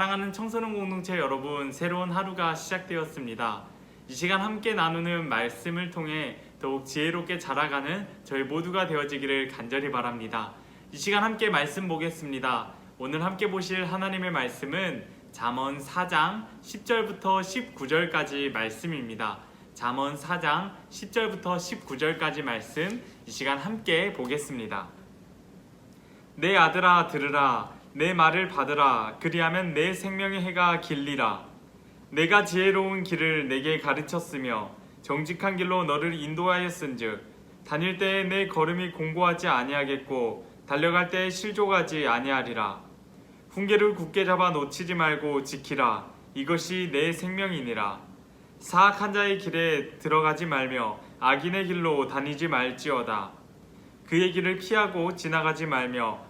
사랑하는 청소년 공동체 여러분, 새로운 하루가 시작되었습니다. 이 시간 함께 나누는 말씀을 통해 더욱 지혜롭게 자라가는 저희 모두가 되어지기를 간절히 바랍니다. 이 시간 함께 말씀 보겠습니다. 오늘 함께 보실 하나님의 말씀은 잠언 4장 10절부터 19절까지 말씀입니다. 잠언 4장 10절부터 19절까지 말씀 이 시간 함께 보겠습니다. 내 아들아 들으라 내 말을 받으라. 그리하면 내 생명의 해가 길리라. 내가 지혜로운 길을 내게 가르쳤으며 정직한 길로 너를 인도하였은즉 다닐 때에 내 걸음이 공고하지 아니하겠고 달려갈 때에 실족하지 아니하리라. 훈계를 굳게 잡아 놓치지 말고 지키라. 이것이 내 생명이니라. 사악한 자의 길에 들어가지 말며 악인의 길로 다니지 말지어다. 그의 길을 피하고 지나가지 말며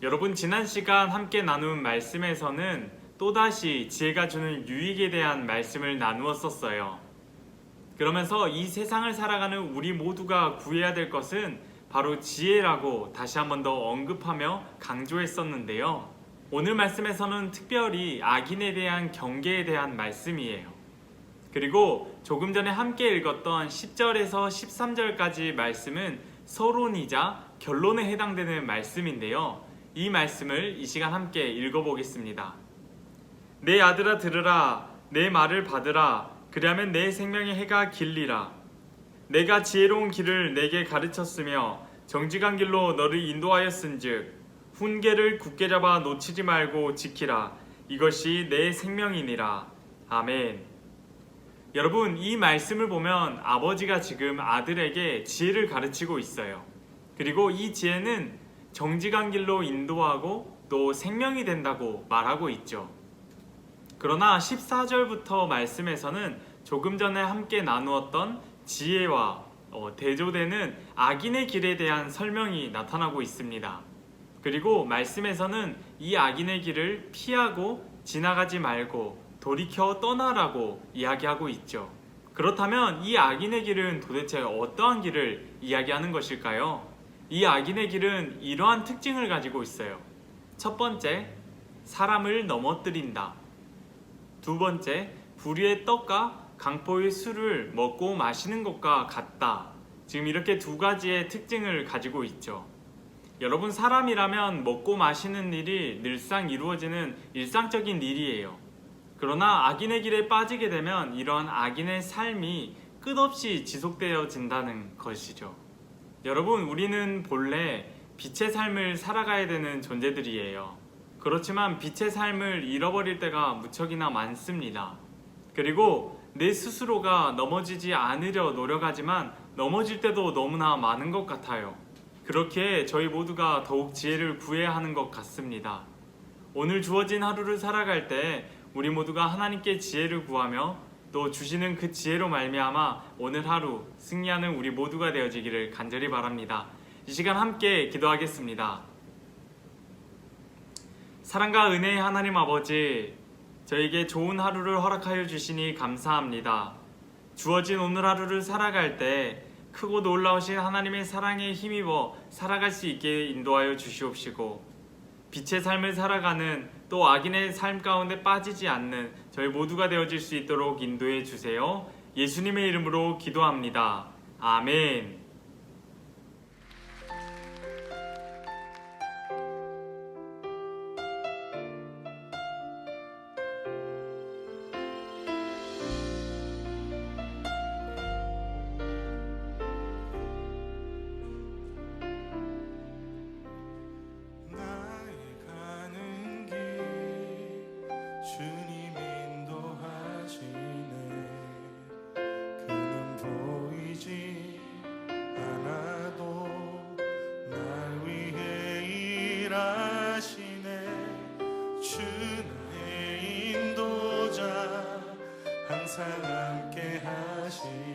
여러분 지난 시간 함께 나눈 말씀에서는 또다시 지혜가 주는 유익에 대한 말씀을 나누었었어요. 그러면서 이 세상을 살아가는 우리 모두가 구해야 될 것은 바로 지혜라고 다시 한 번 더 언급하며 강조했었는데요. 오늘 말씀에서는 특별히 악인에 대한 경계에 대한 말씀이에요. 그리고 조금 전에 함께 읽었던 10절에서 13절까지 말씀은 서론이자 결론에 해당되는 말씀인데요. 이 말씀을 이 시간 함께 읽어보겠습니다. 내 아들아 들으라 내 말을 받으라 그리하면 내 생명의 해가 길리라. 내가 지혜로운 길을 내게 가르쳤으며 정직한 길로 너를 인도하였은즉 훈계를 굳게 잡아 놓치지 말고 지키라. 이것이 내 생명이니라. 아멘. 여러분 이 말씀을 보면 아버지가 지금 아들에게 지혜를 가르치고 있어요. 그리고 이 지혜는 정직한 길로 인도하고 또 생명이 된다고 말하고 있죠. 그러나 14절부터 말씀에서는 조금 전에 함께 나누었던 지혜와 어, 대조되는 악인의 길에 대한 설명이 나타나고 있습니다. 그리고 말씀에서는 이 악인의 길을 피하고 지나가지 말고 돌이켜 떠나라고 이야기하고 있죠. 그렇다면 이 악인의 길은 도대체 어떠한 길을 이야기하는 것일까요? 이 악인의 길은 이러한 특징을 가지고 있어요. 첫 번째, 사람을 넘어뜨린다. 두 번째, 불의의 떡과 강포의 술을 먹고 마시는 것과 같다. 지금 이렇게 두 가지의 특징을 가지고 있죠. 여러분, 사람이라면 먹고 마시는 일이 늘상 이루어지는 일상적인 일이에요. 그러나 악인의 길에 빠지게 되면 이러한 악인의 삶이 끝없이 지속되어진다는 것이죠. 여러분, 우리는 본래 빛의 삶을 살아가야 되는 존재들이에요. 그렇지만 빛의 삶을 잃어버릴 때가 무척이나 많습니다. 그리고 내 스스로가 넘어지지 않으려 노력하지만 넘어질 때도 너무나 많은 것 같아요. 그렇게 저희 모두가 더욱 지혜를 구해야 하는 것 같습니다. 오늘 주어진 하루를 살아갈 때 우리 모두가 하나님께 지혜를 구하며 또 주시는 그 지혜로 말미암아 오늘 하루 승리하는 우리 모두가 되어지기를 간절히 바랍니다. 이 시간 함께 기도하겠습니다. 사랑과 은혜의 하나님 아버지, 저에게 좋은 하루를 허락하여 주시니 감사합니다. 주어진 오늘 하루를 살아갈 때 크고 놀라우신 하나님의 사랑에 힘입어 살아갈 수 있게 인도하여 주시옵시고 빛의 삶을 살아가는 또 악인의 삶 가운데 빠지지 않는 저희 모두가 되어질 수 있도록 인도해 주세요. 예수님의 이름으로 기도합니다. 아멘. 사랑께 하시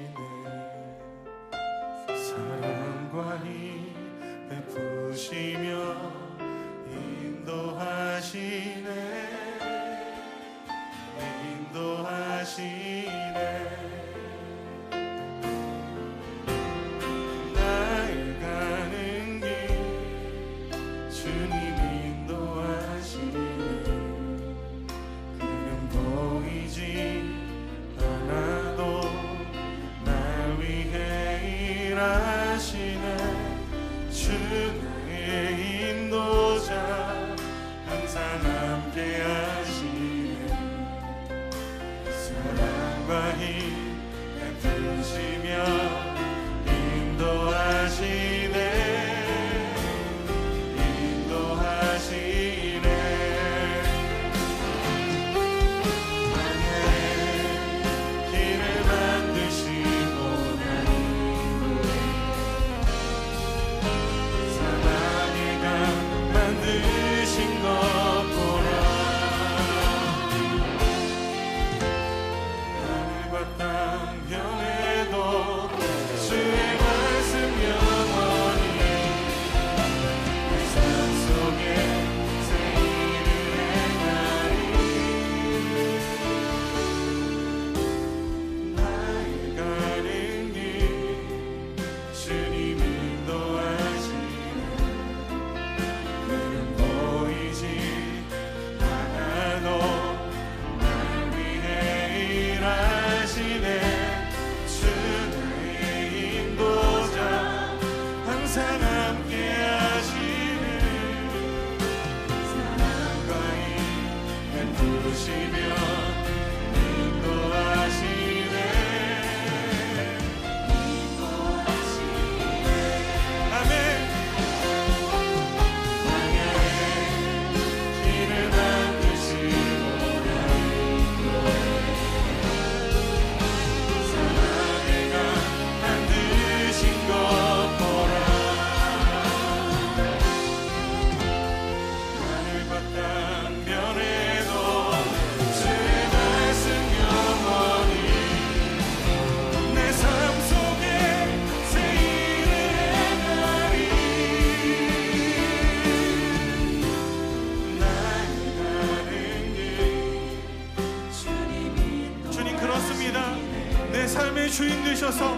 항상 주셔서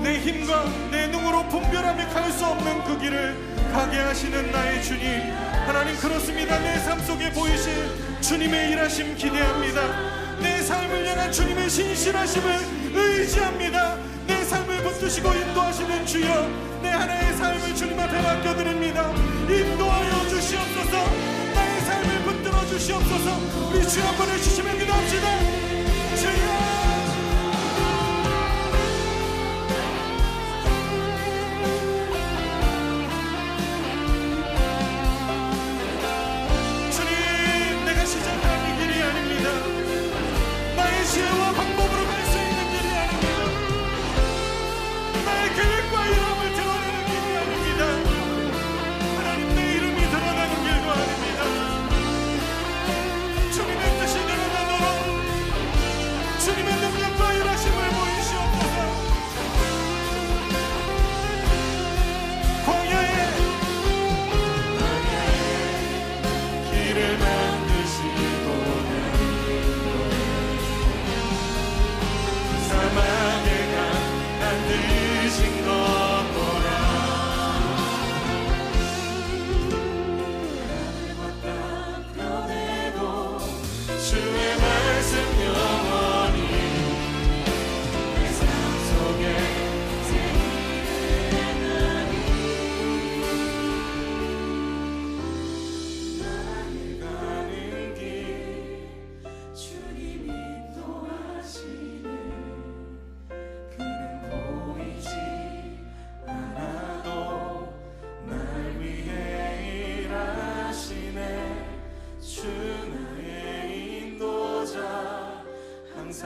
내 힘과 내 능으로 분별하며 갈 수 없는 그 길을 가게 하시는 나의 주님. 하나님 그렇습니다. 내 삶 속에 보이실 주님의 일하심 기대합니다. 내 삶을 향한 주님의 신실하심을 의지합니다. 내 삶을 붙드시고 인도하시는 주여 내 하나의 삶을 주님 앞에 맡겨드립니다. 인도하여 주시옵소서. 나의 삶을 붙들어 주시옵소서. 우리 주한 번을 주시면 기도합시다. 주여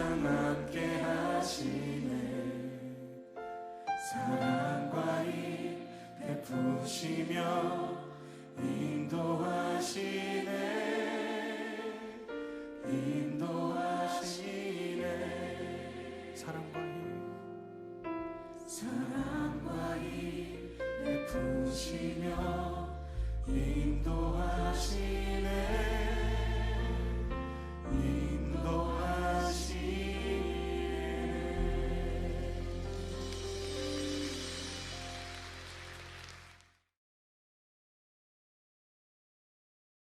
항상 함께 하시네. 사랑과 이 베푸시며 인도하시네. 인도하시네. 사랑과 이 사랑과 이 베푸시며 인도하시네 인도하시네.